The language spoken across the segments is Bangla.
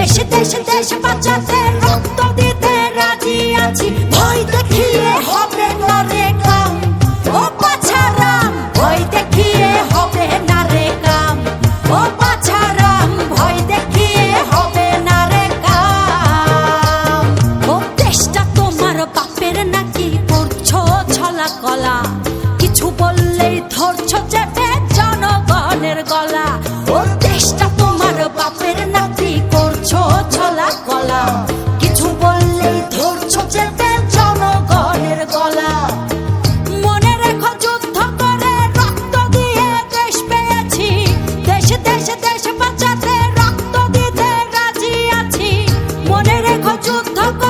দেশ দেশ দেশ বাঁচাতে রক্ত দিতে রাজি আছি। ভয় দেখিয়ে হবে না রে কাম। ও পাছারাম, ভয় দেখিয়ে হবে না রে কাম। ও পাছারাম, ভয় দেখিয়ে হবে না রে কাম। ও দেশটা তোমার বাপের নাকি করছ ছলা কলা। যুদ্ধ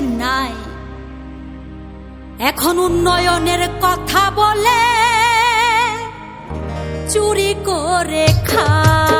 নাই। এখন উন্নয়নের কথা বলে চুরি করে খায়।